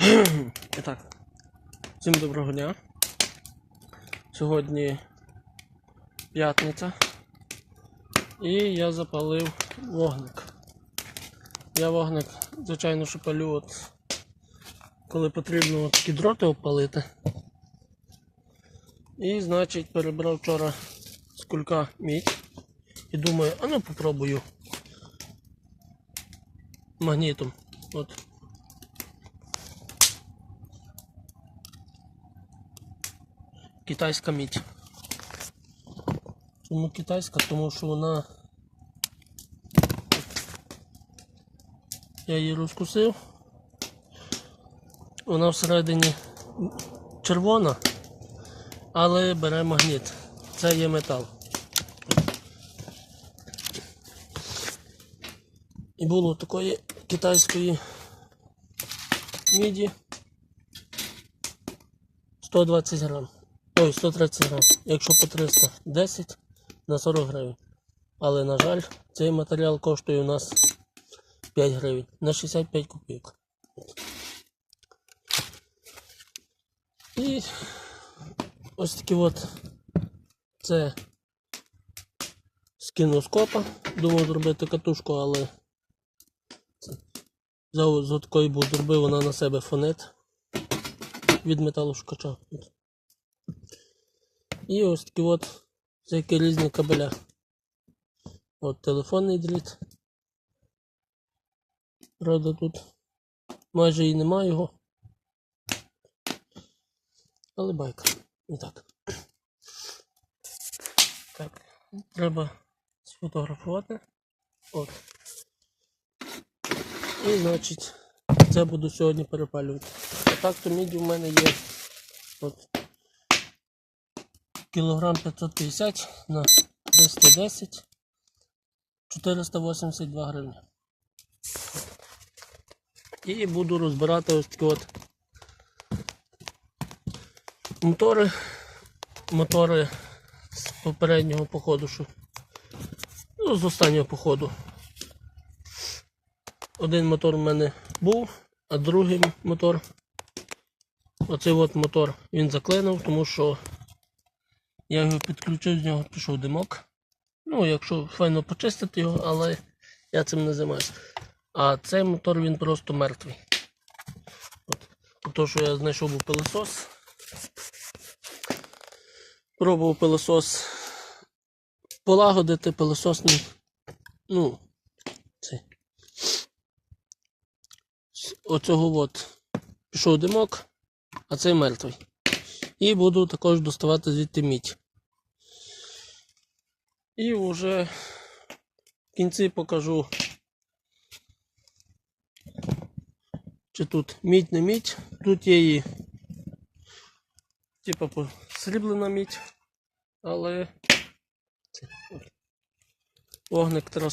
І так, всім доброго дня. Сьогодні п'ятниця. І я запалив вогник. Я вогник, звичайно, що палю, от, коли потрібно от такі дроти опалити. І, значить, перебрав вчора з кулька мідь. І думаю, а ну попробую магнітом. От. Китайська мідь. Чому китайська? Тому що вона. Я її розкусив. Вона всередині червона, але бере магніт. Це є метал. І було такої китайської міді 120 грам. Ой, 130 грам. Якщо по 300, 10 на 40 гривень. Але, на жаль, цей матеріал коштує у нас 5 гривень на 65 копійок. І ось такі от це з кіноскопа. Думав зробити катушку, але це взяв з такої вона на себе фонет від металошукача. І ось такі от всякі різні кабеля. От телефонний дріт. Правда, тут майже і немає його. Але байка. І так. Так, треба сфотографувати. От. І значить, це буду сьогодні перепалювати. А так то міді в мене є. От кілограм 550 на 310 482 гривні. І буду розбирати ось такі от мотори. Мотори з попереднього походу, що ну, з останнього походу. Один мотор в мене був, а другий мотор, оцей от мотор, він заклинив, тому що я його підключив, з нього пішов димок. Ну, якщо файно почистити його, але я цим не займаюся. А цей мотор він просто мертвий. От. То, що я знайшов був пилосос. Пробував пилосос полагодити, пилосос не. Ну, цей. Оцього от пішов димок, а цей мертвий. І буду також доставати звідти мідь. І вже в кінці покажу, чи тут мідь не мідь. Тут є її типа посріблена мідь, але вогник треба.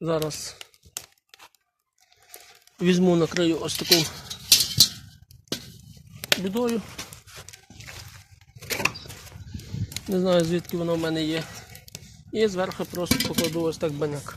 Зараз візьму накрию ось таку бідою. Не знаю звідки воно в мене є. І зверху просто покладу ось так баняк.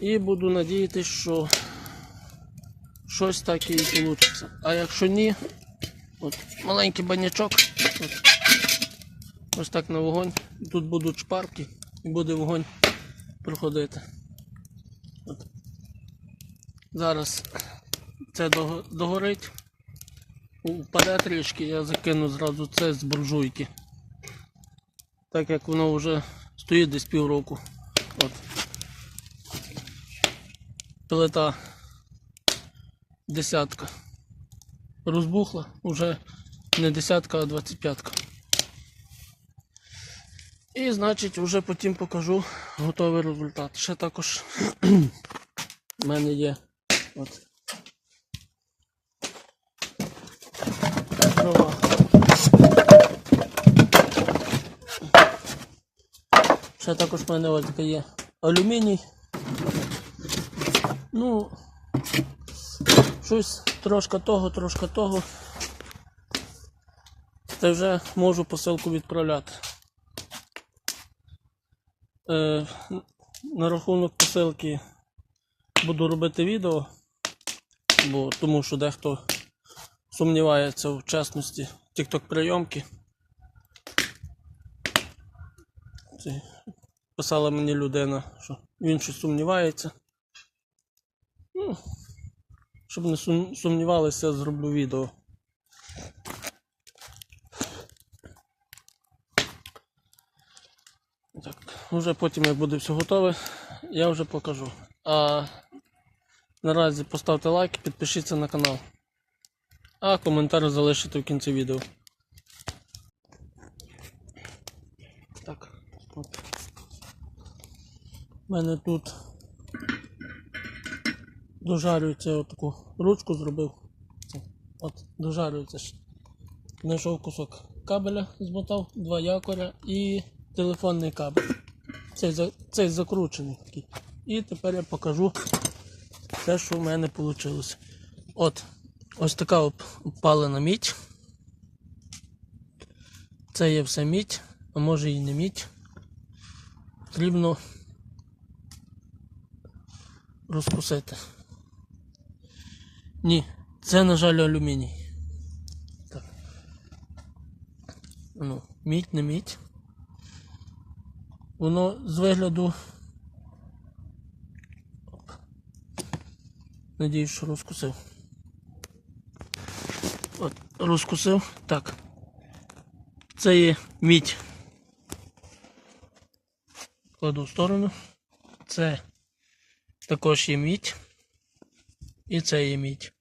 І буду надіятися, що щось таке і вийде. А якщо ні, от маленький банячок. От, ось так на вогонь. Тут будуть шпарки і буде вогонь проходити. От. Зараз це дого- догорить. Впаде трішки, я закину зразу це з буржуйки. Так як воно вже стоїть десь півроку. От. Плита десятка. Розбухла, вже не десятка, а двадцять п'ятка. І значить вже потім покажу готовий результат. Ще також в мене є от Ще також в мене ось є алюміній. Ну, щось трошки того, трошки того. Та вже можу посилку відправляти. Е, на рахунок посилки буду робити відео, бо тому що дехто сумнівається в чесності TikTok прийомки. Писала мені людина, що він щось сумнівається. Ну, щоб не сум- сумнівалися, зроблю відео. Так, вже потім, як буде все готове, я вже покажу. А наразі поставте лайк, підпишіться на канал. А коментар залишите в кінці відео. Так, от. У мене тут дожарюється отаку ручку зробив. От, дожарюється. Знайшов кусок кабеля, змотав, два якоря і телефонний кабель. Цей, цей закручений такий. І тепер я покажу те, що в мене вийшло. От, ось така оп- опалена мідь. Це є все мідь, а може і не мідь. Потрібно розкусити. Ні, це, на жаль, алюміній. Так. Ну, мідь, не мідь. Воно з вигляду. Надіюсь, що розкусив. От, розкусив. Так. Це є мідь. Кладу в сторону. Це також є мідь. І це є мідь.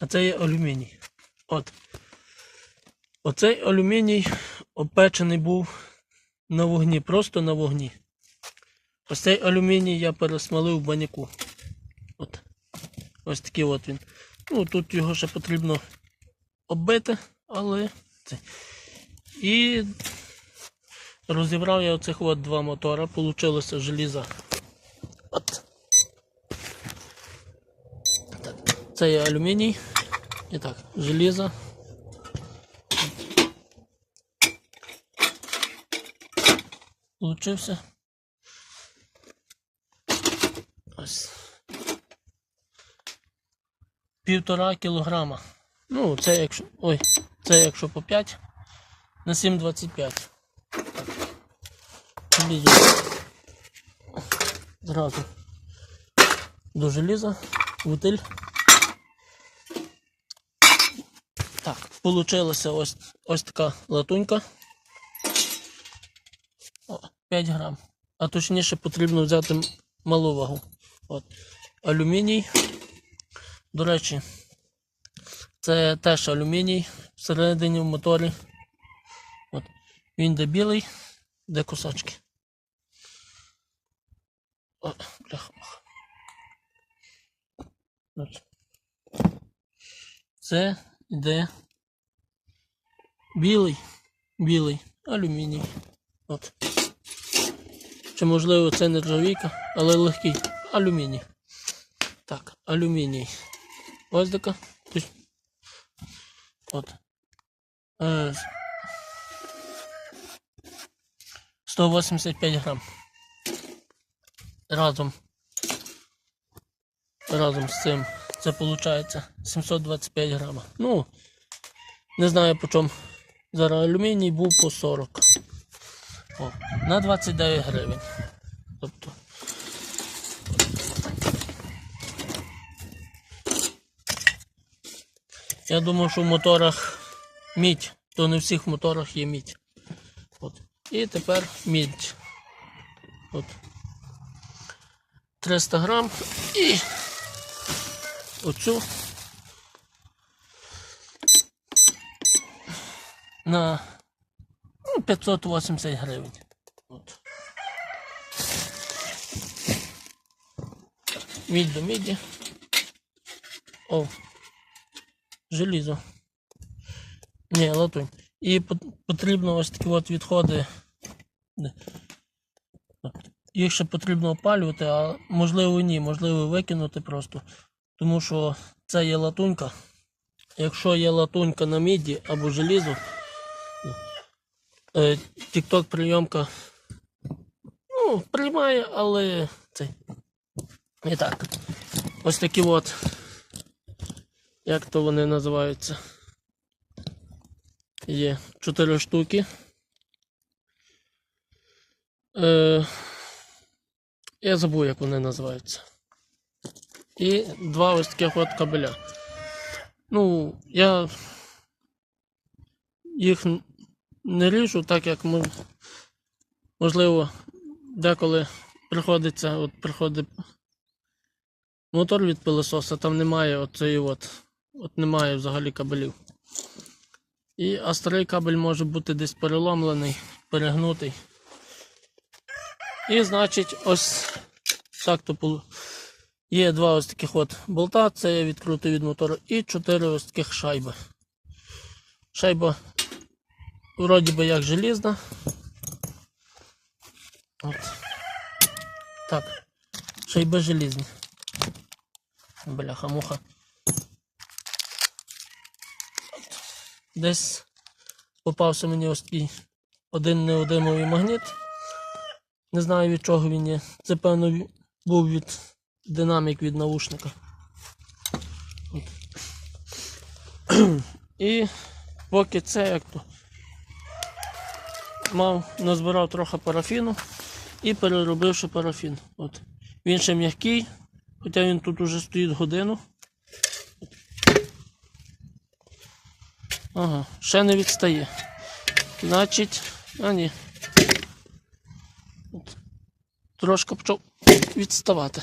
А це є алюміній. От. Оцей алюміній опечений був на вогні, просто на вогні. Ось цей алюміній я пересмалив в баняку. От. Ось такий от він. Ну, тут його ще потрібно оббити, але це. І розібрав я оцих от два мотора, получилося желіза. От. Так. Це є алюміній. І так, желізо. Получився. Ось. Півтора кілограма. Ну, це якщо. Ой, це якщо по 5 на 7,25. Так. Желізо. Зразу до желіза, бутиль. Так, получилася ось, ось така латунька. О, 5 грам. А точніше потрібно взяти малу вагу. От. Алюміній. До речі, це теж алюміній всередині в моторі. От. Він де білий, де кусачки. О, бляха. От. Це йде білий, білий алюміній. От. Чи можливо це не ржавійка, але легкий алюміній. Так, алюміній. Ось така. От. Е, 185 грам. Разом. Разом з цим. Це виходить 725 грама. Ну, не знаю по чому. Зараз алюміній був по 40. О, на 29 гривень. Тобто. Я думав, що в моторах мідь, то не в всіх моторах є мідь. От. І тепер мідь. От. 300 грам і оцю на ну, 580 гривень. От. Мідь до міді. О, желізо. Ні, латунь. І потрібно ось такі от відходи. Їх ще потрібно опалювати, а можливо ні, можливо викинути просто. Тому що це є латунька. Якщо є латунька на міді або желізо, е, TikTok прийомка ну, приймає, але цей. І так. Ось такі от. Як то вони називаються? Є 4 штуки. Е, я забув, як вони називаються. І два ось таких от кабеля. Ну, я їх не ріжу, так як ми, можливо, деколи приходиться, от приходить мотор від пилососа, там немає оцеї от, от немає взагалі кабелів. І, а старий кабель може бути десь переломлений, перегнутий. І значить, ось так то є два ось таких от болта, це я відкрутив від мотору, і чотири ось таких шайби. Шайба вроді би як желізна. От. Так. Шайби желізні. Бляха муха. Десь попався мені ось такий один неодимовий магніт. Не знаю від чого він є. Це певно був від динамік від наушника. От. І поки це як то мав, назбирав трохи парафіну і переробивши парафін. От. Він ще м'який, хоча він тут уже стоїть годину. Ага, ще не відстає. Значить, а ні. От. Трошки почав відставати.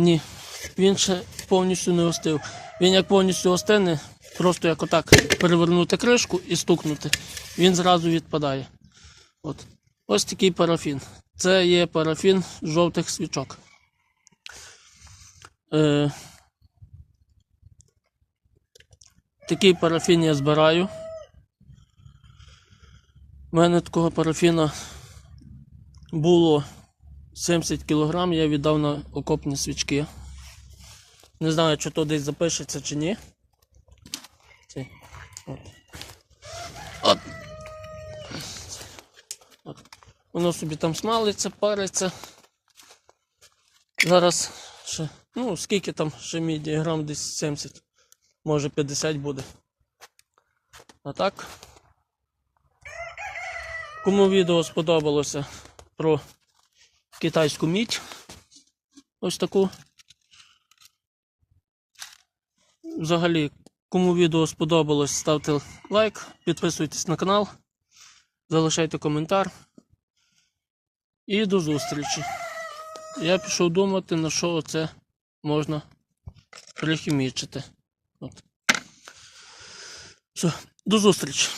Ні, він ще повністю не остив. Він як повністю остине, просто як отак перевернути кришку і стукнути, він зразу відпадає. От. Ось такий парафін. Це є парафін жовтих свічок. Е, такий парафін я збираю. У мене такого парафіна було 70 кг, я віддав на окопні свічки. Не знаю, чи то десь запишеться чи ні. Ці. От. От. От. Воно собі там смалиться, париться. Зараз ще, ну скільки там ще міді, грам десь 70, може 50 буде. А так. Кому відео сподобалося про китайську мідь, ось таку. Взагалі, кому відео сподобалось, ставте лайк, підписуйтесь на канал, залишайте коментар. І до зустрічі. Я пішов думати, на що це можна прихімічити. От. Все, до зустрічі.